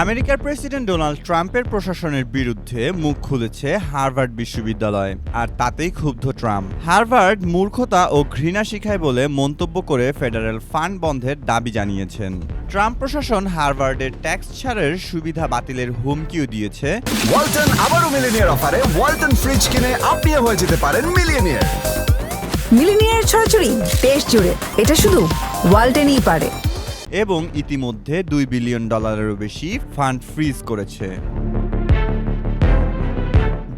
আমেরিকার president Donald ট্রাম্পের প্রশাসনের বিরুদ্ধে মুখ খুলেছে হার্ভার্ড বিশ্ববিদ্যালয় আর তাতেই ক্ষুব্ধ ট্রাম্প। হার্ভার্ড মূর্খতা ও ঘৃণা শিখায় বলে মন্তব্য করে ফেডারেল ফান্ড বন্ধের দাবি জানিয়েছেন। ট্রাম্প প্রশাসন হার্ভার্ডের ট্যাক্স ছাড়ের সুবিধা বাতিলের হুমকিও দিয়েছে। ওয়ালটন আবারও মিলিনিয়ার অফারে ওয়ালটন ফ্রিজ কিনে আপনিও হয়ে যেতে পারেন মিলিয়নিয়ার। মিলিনিয়ার ছড়াছড়ি দেশ জুড়ে এটা শুধু ওয়ালটেনই পারে। এবং ইতিমধ্যে দুই বিলিয়ন ডলারেরও বেশি ফান্ড ফ্রিজ করেছে।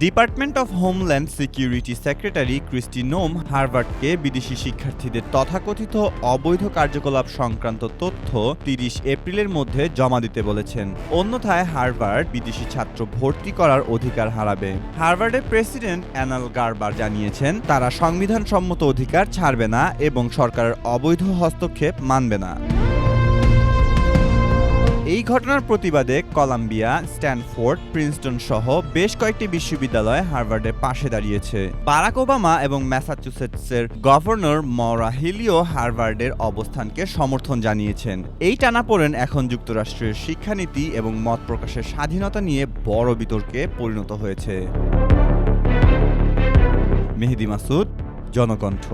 Department of homeland security secretary Kristi Noem হার্ভার্ডকে বিদেশি শিক্ষার্থীদের তথাকথিত অবৈধ কার্যকলাপ সংক্রান্ত তথ্য তিরিশ এপ্রিলের মধ্যে জমা দিতে বলেছেন। অন্যথায় হার্ভার্ড বিদেশি ছাত্র ভর্তি করার অধিকার হারাবে। হার্ভার্ডের প্রেসিডেন্ট অ্যানাল গারবার জানিয়েছেন, তারা সংবিধান সম্মত অধিকার ছাড়বে না এবং সরকারের অবৈধ হস্তক্ষেপ মানবে না। ঘটনার প্রতিবাদে কলাম্বিয়া, স্ট্যানফোর্ড, প্রিন্সটন সহ বেশ কয়েকটি বিশ্ববিদ্যালয় হার্ভার্ডের পাশে দাঁড়িয়েছে। বারাক ওবামা এবং ম্যাসাচুসেটসের গভর্নর মরা হিলিও হার্ভার্ডের অবস্থানকে সমর্থন জানিয়েছেন। এই টানাপোড়েন এখন যুক্তরাষ্ট্রের শিক্ষানীতি এবং মত প্রকাশের স্বাধীনতা নিয়ে বড় বিতর্কে পরিণত হয়েছে। মেহেদি মাসুদ, জনকণ্ঠ।